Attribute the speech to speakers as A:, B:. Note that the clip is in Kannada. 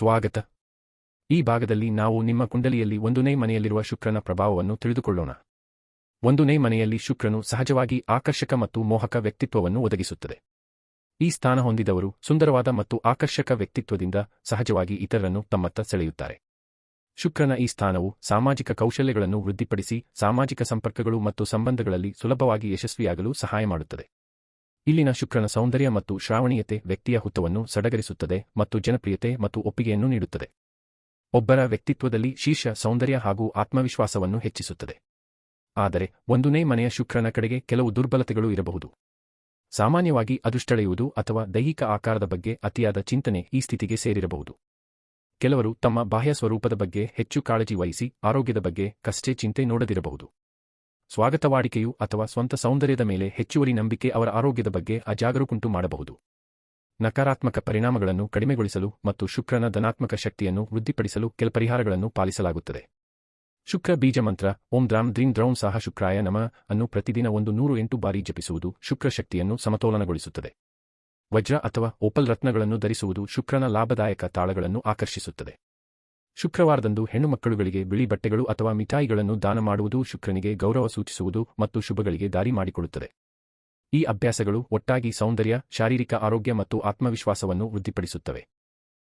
A: ಸ್ವಾಗತ. ಈ ಭಾಗದಲ್ಲಿ ನಾವು ನಿಮ್ಮ ಕುಂಡಲಿಯಲ್ಲಿ ಒಂದನೇ ಮನೆಯಲ್ಲಿರುವ ಶುಕ್ರನ ಪ್ರಭಾವವನ್ನು ತಿಳಿದುಕೊಳ್ಳೋಣ. ಒಂದನೇ ಮನೆಯಲ್ಲಿ ಶುಕ್ರನು ಸಹಜವಾಗಿ ಆಕರ್ಷಕ ಮತ್ತು ಮೋಹಕ ವ್ಯಕ್ತಿತ್ವವನ್ನು ಒದಗಿಸುತ್ತದೆ. ಈ ಸ್ಥಾನ ಹೊಂದಿದವರು ಸುಂದರವಾದ ಮತ್ತು ಆಕರ್ಷಕ ವ್ಯಕ್ತಿತ್ವದಿಂದ ಸಹಜವಾಗಿ ಇತರರನ್ನು ತಮ್ಮತ್ತ ಸೆಳೆಯುತ್ತಾರೆ. ಶುಕ್ರನ ಈ ಸ್ಥಾನವು ಸಾಮಾಜಿಕ ಕೌಶಲ್ಯಗಳನ್ನು ವೃದ್ಧಿಪಡಿಸಿ, ಸಾಮಾಜಿಕ ಸಂಪರ್ಕಗಳು ಮತ್ತು ಸಂಬಂಧಗಳಲ್ಲಿ ಸುಲಭವಾಗಿ ಯಶಸ್ವಿಯಾಗಲು ಸಹಾಯ ಮಾಡುತ್ತದೆ. ಇಲ್ಲಿನ ಶುಕ್ರನ ಸೌಂದರ್ಯ ಮತ್ತು ಶ್ರಾವಣೀಯತೆ ವ್ಯಕ್ತಿಯ ಹುತ್ತವನ್ನು ಸಡಗರಿಸುತ್ತದೆ ಮತ್ತು ಜನಪ್ರಿಯತೆ ಮತ್ತು ಒಪ್ಪಿಗೆಯನ್ನು ನೀಡುತ್ತದೆ. ಒಬ್ಬರ ವ್ಯಕ್ತಿತ್ವದಲ್ಲಿ ಶೀರ್ಷ ಸೌಂದರ್ಯ ಹಾಗೂ ಆತ್ಮವಿಶ್ವಾಸವನ್ನು ಹೆಚ್ಚಿಸುತ್ತದೆ. ಆದರೆ ಒಂದನೇ ಮನೆಯ ಶುಕ್ರನ ಕಡೆಗೆ ಕೆಲವು ದುರ್ಬಲತೆಗಳು ಇರಬಹುದು. ಸಾಮಾನ್ಯವಾಗಿ ಅದುಷ್ಟಳೆಯುವುದು ಅಥವಾ ದೈಹಿಕ ಆಕಾರದ ಬಗ್ಗೆ ಅತಿಯಾದ ಚಿಂತನೆ ಈ ಸ್ಥಿತಿಗೆ ಸೇರಿರಬಹುದು. ಕೆಲವರು ತಮ್ಮ ಬಾಹ್ಯ ಸ್ವರೂಪದ ಬಗ್ಗೆ ಹೆಚ್ಚು ಕಾಳಜಿ ವಹಿಸಿ ಆರೋಗ್ಯದ ಬಗ್ಗೆ ಕಷ್ಟೇ ಚಿಂತೆ ನೋಡದಿರಬಹುದು. ಸ್ವಾಗತವಾಡಿಕೆಯು ಅಥವಾ ಸ್ವಂತ ಸೌಂದರ್ಯದ ಮೇಲೆ ಹೆಚ್ಚುವರಿ ನಂಬಿಕೆ ಅವರ ಆರೋಗ್ಯದ ಬಗ್ಗೆ ಅಜಾಗರೂಕುಂಟು ಮಾಡಬಹುದು. ನಕಾರಾತ್ಮಕ ಪರಿಣಾಮಗಳನ್ನು ಕಡಿಮೆಗೊಳಿಸಲು ಮತ್ತು ಶುಕ್ರನ ಧನಾತ್ಮಕ ಶಕ್ತಿಯನ್ನು ವೃದ್ಧಿಪಡಿಸಲು ಕೆಲ ಪರಿಹಾರಗಳನ್ನು ಪಾಲಿಸಲಾಗುತ್ತದೆ. ಶುಕ್ರ ಬೀಜ ಮಂತ್ರ, ಓಂ ದ್ರಾಮ್ ದ್ರೀಂ ದ್ರೌಂ ಸಹ ಶುಕ್ರಾಯ ನಮ ಅನ್ನು ಪ್ರತಿದಿನ ಒಂದು ನೂರು ಎಂಟು ಬಾರಿ ಜಪಿಸುವುದು ಶುಕ್ರ ಶಕ್ತಿಯನ್ನು ಸಮತೋಲನಗೊಳಿಸುತ್ತದೆ. ವಜ್ರ ಅಥವಾ ಓಪಲ್ ರತ್ನಗಳನ್ನು ಧರಿಸುವುದು ಶುಕ್ರನ ಲಾಭದಾಯಕ ತಾಳಗಳನ್ನು ಆಕರ್ಷಿಸುತ್ತದೆ. ಶುಕ್ರವಾರದಂದು ಹೆಣ್ಣುಮಕ್ಕಳುಗಳಿಗೆ ಬಿಳಿ ಬಟ್ಟೆಗಳು ಅಥವಾ ಮಿಠಾಯಿಗಳನ್ನು ದಾನ ಮಾಡುವುದು ಶುಕ್ರನಿಗೆ ಗೌರವ ಸೂಚಿಸುವುದು ಮತ್ತು ಶುಭಗಳಿಗೆ ದಾರಿ ಮಾಡಿಕೊಡುತ್ತದೆ. ಈ ಅಭ್ಯಾಸಗಳು ಒಟ್ಟಾಗಿ ಸೌಂದರ್ಯ, ಶಾರೀರಿಕ ಆರೋಗ್ಯ ಮತ್ತು ಆತ್ಮವಿಶ್ವಾಸವನ್ನು ವೃದ್ಧಿಪಡಿಸುತ್ತವೆ.